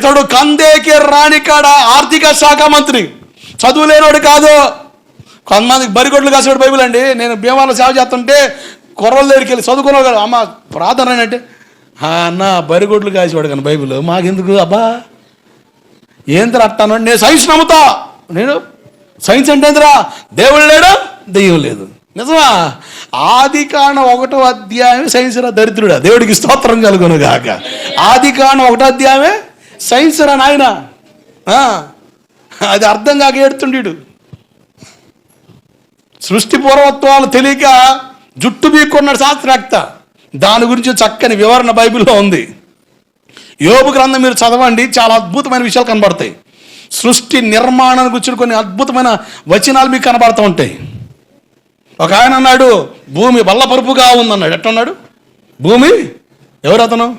ఇతడు కందేకి రాణికాడ ఆర్థిక శాఖ మంత్రి. చదువు లేనివాడు కాదు. కొంతమంది బరిగొడ్లు కాసేవాడు బైబుల్ అండి. నేను భీమాలో సేవ చేస్తుంటే కుర్రల దగ్గరికి వెళ్ళి చదువుకున్నావు కదా. అమ్మ ప్రార్థన అంటే "ఆ, అన్న బరిగొడ్లు కాసేవాడు కానీ బైబిల్. మాకెందుకు? అబ్బా ఏంద్ర అట్టాను? నేను సైన్స్ నమ్ముతా. నేను సైన్స్ అంటే ఏంద్రా? దేవుడు లేడు దెయ్యం లేదు. నిజమా? ఆది కాండం ఒకటో అధ్యాయమే సైన్స్ రా దరిద్రుడా. దేవుడికి స్తోత్రం కలుగును గాక. ఆది కాండం ఒకటో అధ్యాయమే సైన్స్ రా నాయన. అది అర్థం కాక ఏడుతుండీడు. సృష్టి పూర్వత్వాలు తెలియక జుట్టు బీక్కున్నాడు శాస్త్రవేత్త. దాని గురించి చక్కని వివరణ బైబిల్లో ఉంది. యోగు గ్రంథం మీరు చదవండి చాలా అద్భుతమైన విషయాలు కనబడతాయి. సృష్టి నిర్మాణాన్ని గురించి కొన్ని అద్భుతమైన వచనాలు మీకు కనబడుతూ ఉంటాయి. ఒక ఆయన అన్నాడు భూమి బల్లపరుపుగా ఉందన్నాడు. ఎట్టన్నాడు భూమి? ఎవరు అతను?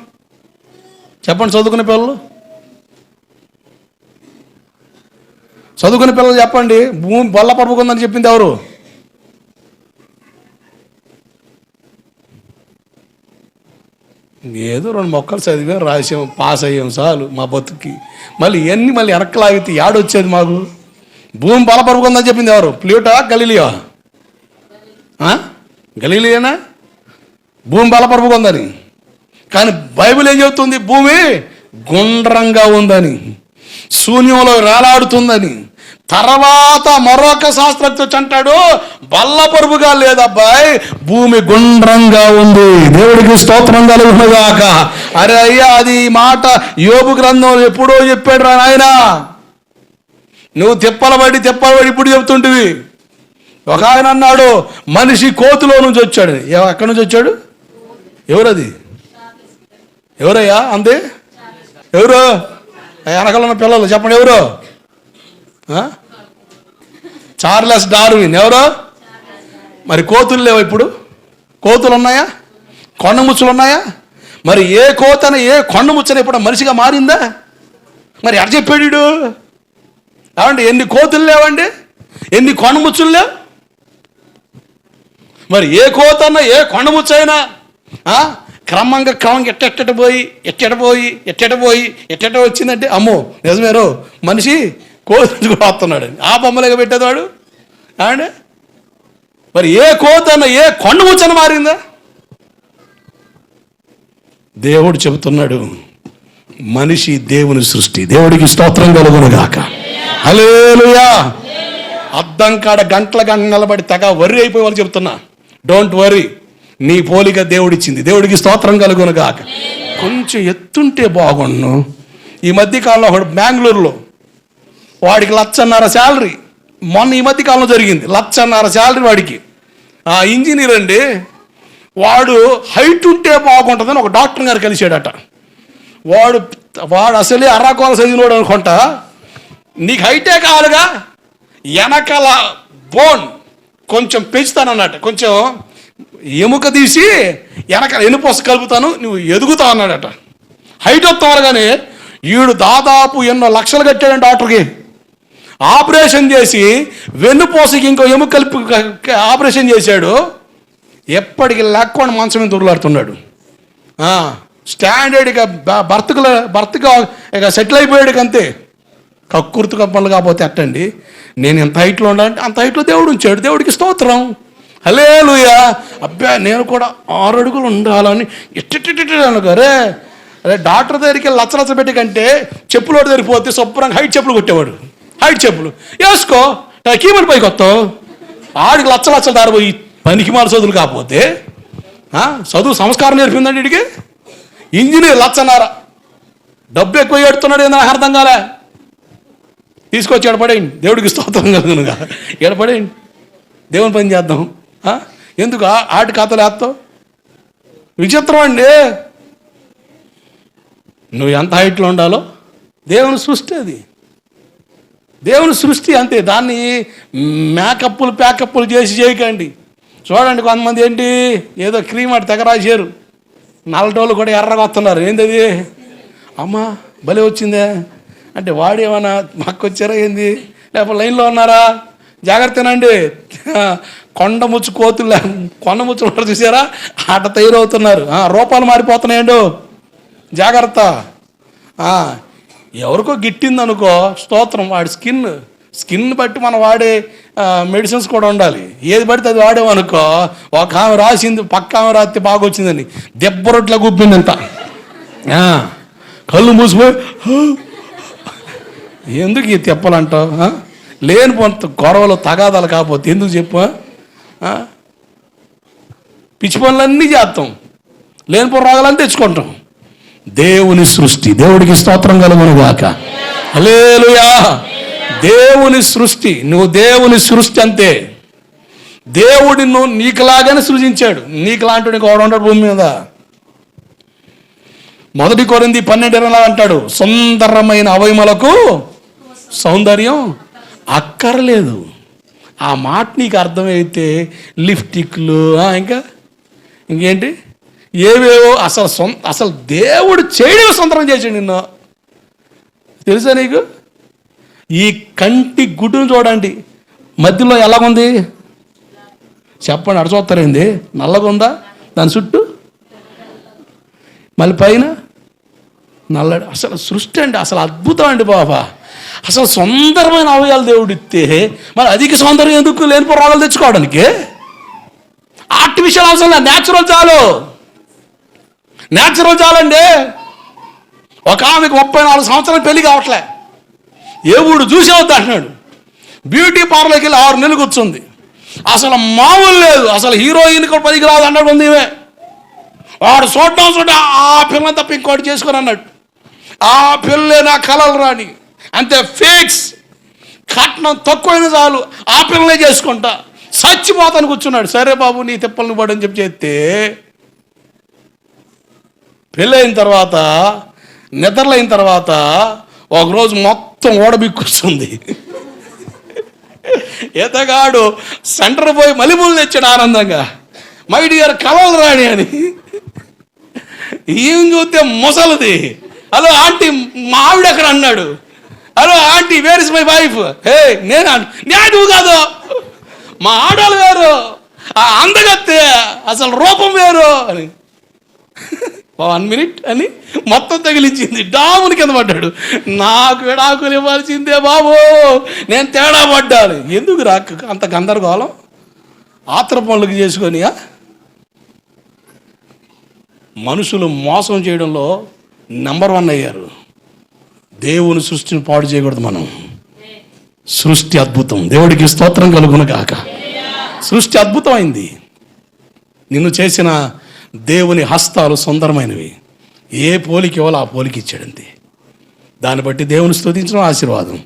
చెప్పండి చదువుకునే పిల్లలు. చదువుకున్న పిల్లలు చెప్పండి భూమి బల్ల ఉందని చెప్పింది ఎవరు? ఏదో రెండు మొక్కలు చదివాం రాసాం పాస్ అయ్యాం చాలు మా బతుకి మళ్ళీ ఇవన్నీ మళ్ళీ వెనక్కి యాడొచ్చేది మాకు. భూమి బలపరుకుందని చెప్పింది ఎవరు? ప్లూటా గలీలియా? ఆ? గలీలియేనా? భూమి బలపరుపుకుందని కానీ బైబిల్ ఏం చెబుతుంది? భూమి గుండ్రంగా ఉందని శూన్యంలో రాలాడుతుందని. తర్వాత మరొక శాస్త్రజ్ఞ అంటాడు బల్లపరుపుగా లేదబ్బాయి భూమి గుండ్రంగా ఉంది. దేవుడికి స్తోత్రం కలుగునుగాక. అరే అయ్యా అది మాట యోగు గ్రంథం ఎప్పుడో చెప్పాడు రా నాయన. నువ్వు తిప్పలబడి తిప్పలబడి ఇప్పుడు చెప్తుంటివి ఒక ఆయన అన్నాడు మనిషి కోతిలో నుంచి వచ్చాడు. ఎక్కడి నుంచి వచ్చాడు? ఎవరది? ఎవరయ్యా అంతే ఎవరు? వెనకాల ఉన్న పిల్లలు చెప్పండి ఎవరు? చార్లెస్ డార్విన్ ఎవరో? మరి కోతులు లేవు ఇప్పుడు? కోతులు ఉన్నాయా? కొండముచ్చులు ఉన్నాయా? మరి ఏ కోతన ఏ కొండముచ్చన ఇప్పుడు మనిషిగా మారిందా? మరి ఎట చెప్పాడు ఏమండి ఎన్ని కోతులు లేవండి? ఎన్ని కొండముచ్చులు లేవు? మరి ఏ కోతన్న ఏ కొండముచ్చైనా క్రమంగా క్రమంగా ఎట్టెట్టట పోయి ఎట్టెట పోయి ఎట్టెట పోయి ఎట్టెట వచ్చిందంటే అమ్మో నిజమేరో మనిషి కోతి కూడా వస్తున్నాడు ఆ బొమ్మలుగా పెట్టేవాడు అండి మరి ఏ కోతన్న ఏ కొండ కూర్చొని మారిందా? దేవుడు చెబుతున్నాడు మనిషి దేవుని సృష్టి దేవుడికి స్తోత్రం కలుగును గాక హలేలుయా అద్దం కాడ గంటల గంట నిలబడి తెగ వర్రి అయిపోయి వాళ్ళు చెప్తున్నా డోంట్ వరీ నీ పోలిక దేవుడిచ్చింది. దేవుడికి స్తోత్రం కలుగును గాక కొంచెం ఎత్తుంటే బాగుండు. ఈ మధ్యకాలంలో ఒకడు బెంగళూరులో వాడికి లచ్చన్నర శాలరీ. మొన్న ఈ మధ్య కాలంలో జరిగింది. లచ్చన్నర శాలరీ వాడికి. ఆ ఇంజనీర్ అండి వాడు హైట్ ఉంటే బాగుంటుందని ఒక డాక్టర్ గారు కలిశాడట. వాడు వాడు అసలే అర్రాకోల చదివినోడు అనుకుంటా. నీకు హైటే కావాలిగా వెనకాల బోన్ కొంచెం పెంచుతానన్నట కొంచెం ఎముక తీసి వెనకాల ఎనుపోస కలుపుతాను నువ్వు ఎదుగుతావు అన్నాడట. హైట్ వస్తావు కానీ ఈడు దాదాపు ఎన్నో లక్షలు కట్టాడంట డాక్టర్కి. ఆపరేషన్ చేసి వెన్నుపోసకి ఇంకో ఎముక కలిపి ఆపరేషన్ చేశాడు. ఎప్పటికి లేకుండా మంచం మీద దొరులాడుతున్నాడు స్టాండర్డ్ ఇక భర్తకు భర్తగా ఇక సెటిల్ అయిపోయాడు అంతే కక్కుర్తి కప్పలు కాకపోతే అట్టండి. నేను ఎంత హైట్లో ఉండాలంటే అంత హైట్లో దేవుడు ఉంచాడు. దేవుడికి స్తోత్రం. హలేలుయా అబ్బా నేను కూడా ఆరు అడుగులు ఉండాలని ఇట్టిట్టిట్టాను అనుకోరే అదే డాక్టర్ దగ్గరికి లచ్చ లచ్చ పెట్టి కంటే చెప్పులోటి దగ్గరికి పోతే శుభ్రంగా హైట్ చెప్పులు కొట్టేవాడు. హైట్ చెప్పులు. వేసుకో కీమని పైకి వస్తావు. ఆడికి లచ్చ లచ్చలు దారిపోయి పనికి మాల చదువులు కాకపోతే చదువు సంస్కారం నేర్పిందండి వీడికి ఇంజనీర్ లచ్చన్నారా. డబ్బు ఎక్కువ ఏడుతున్నాడు ఏందని నాకు అర్థం కాలే. తీసుకొచ్చి ఎడపడేయండి దేవుడికి స్తోత్రం కలుగునుగా. ఎడపడేయండి దేవుని పని చేద్దాం. ఎందుకు ఆటి ఖాతాలు వేస్తావు? విచిత్రం అండి? నువ్వు ఎంత హైట్లో ఉండాలో? దేవుని సృష్టి అది. దేవుని సృష్టి అంతే. దాన్ని మేకప్పులు ప్యాకప్పులు చేసి చేయకండి. చూడండి కొంతమంది ఏంటి? ఏదో క్రీమ్ అటు తెగరాశారు నల్లటోళ్ళు కూడా ఎర్రగా వస్తున్నారు. ఏంటది అమ్మా భలే వచ్చిందే. అంటే వాడు ఏమన్నా మాకు వచ్చారా ఏంది? లేకపోతే లైన్లో ఉన్నారా? జాగ్రత్తనండి. కొండ ముచ్చు కోతులు కొండ ముచ్చు ఉంటారు చూసారా? ఆట తయారవుతున్నారు. రూపాలు మారిపోతున్నాయండు. జాగ్రత్త. ఎవరికో గిట్టింది అనుకో స్తోత్రం వాడి స్కిన్ స్కిన్ బట్టి మనం వాడే మెడిసిన్స్ కూడా ఉండాలి. ఏది పడితే అది వాడేమనుకో ఒక ఆమె రాసింది పక్క ఆమె రాస్తే బాగా వచ్చిందని దెబ్బ రొట్ల గుప్పిందంట. కళ్ళు మూసిపోయి ఎందుకు ఈ తెప్పలంటావు లేని పొంత గొడవలు తగాదాలు కాకపోతే ఎందుకు చెప్పు పిచ్చి పనులన్నీ చేస్తాం. లేనిపోయిన రోగాలని తెచ్చుకుంటాం. దేవుని సృష్టి. దేవుడికి స్తోత్రం కలుగును గాక. అలేలుయా దేవుని సృష్టి. నువ్వు దేవుని సృష్టి అంతే. దేవుడి నువ్వు నీకులాగానే సృజించాడు. నీకులాంటి గౌరవ ఉండడు భూమి మీద? మొదటి కొరింది పన్నెండు ఇరవై అంటాడు సుందరమైన అవయములకు సౌందర్యం అక్కర్లేదు. ఆ మాట నీకు అర్థమైతే లిప్టిక్లు ఇంకా? ఇంకేంటి? ఏవేవో అసలు సొంత అసలు దేవుడు చేయడం సొంతరం చేసాడు నిన్ను. తెలుసా నీకు? ఈ కంటి గుడ్డును చూడండి. మధ్యలో ఎలాగుంది? చెప్పండి అడ చూస్తారేంది ఉందా దాని చుట్టూ? మళ్ళీ పైన? నల్లడు అసలు సృష్టి అండి అసలు అద్భుతం అండి బాబా. అసలు సుందరమైన అవయాలు దేవుడు ఇస్తే మరి అధిక సౌందర్యం ఎందుకు లేనిపో రోగాలు తెచ్చుకోవడానికి? ఆర్టిఫిషియల్ అవసరం లేదు న్యాచురల్ చాలు. న్యాచురల్ చాలండి. ఒక ఆమెకు ముప్పై నాలుగు సంవత్సరాలు పెళ్ళి కావట్లే. ఏ ఊడు చూసే అంటున్నాడు. బ్యూటీ పార్లర్కి వెళ్ళి ఆరు నెలలు కూర్చుంది. అసలు మామూలు లేదు. అసలు హీరోయిన్ కూడా పదికి రాదు అన్నాడు ఉంది ఇవే వాడు చూడడం చూడ ఆ పిల్లని తప్ప ఇంకోటి చేసుకుని అన్నాడు. ఆ పిల్లే నా కలలు రాని. అంతే ఫేక్స్ కట్నం తక్కువైన చాలు. ఆ పిల్లనే చేసుకుంటా. చచ్చిపోతాను కూర్చున్నాడు. సరే బాబు నీ తిప్పలను పడని చెప్పి చేస్తే పెళ్ళైన తర్వాత నిద్రలైన తర్వాత ఒకరోజు మొత్తం ఓడబిక్కుస్తుంది. ఈతగాడు సెంటర్ పోయి మలిమూలు తెచ్చాడు ఆనందంగా. మై డియర్ కలవలు రాణి అని. ఏం చూస్తే ముసలిది. హలో ఆంటీ మా ఆవిడ ఎక్కడ అన్నాడు. Hello aunty where is my wife hey నేను? నేను కాదు. మా ఆడాలు వేరు. ఆ అందగత్తే అసలు రూపం వేరు అని. వన్ మినిట్ అని మొత్తం తగిలించింది. డాముని కింద పడ్డాడు. నాకు విడాకులు ఇవ్వాల్సిందే బాబు. నేను తేడా పడ్డాను ఎందుకు రాక అంత గందరగోళం? ఆత్ర పనులకు చేసుకొనియా? మనుషులు మోసం చేయడంలో నెంబర్ వన్ అయ్యారు. దేవుని సృష్టిని పాడు చేయకూడదు మనం. సృష్టి అద్భుతం. దేవుడికి స్తోత్రం కలుగును కాక సృష్టి అద్భుతమైంది. నిన్ను చేసిన దేవుని హస్తాలు సుందరమైనవి. ఏ పోలికి ఇవ్వాలో ఆ పోలికి ఇచ్చాడంతే. దాన్ని బట్టి దేవుని స్తుతించడం ఆశీర్వాదం.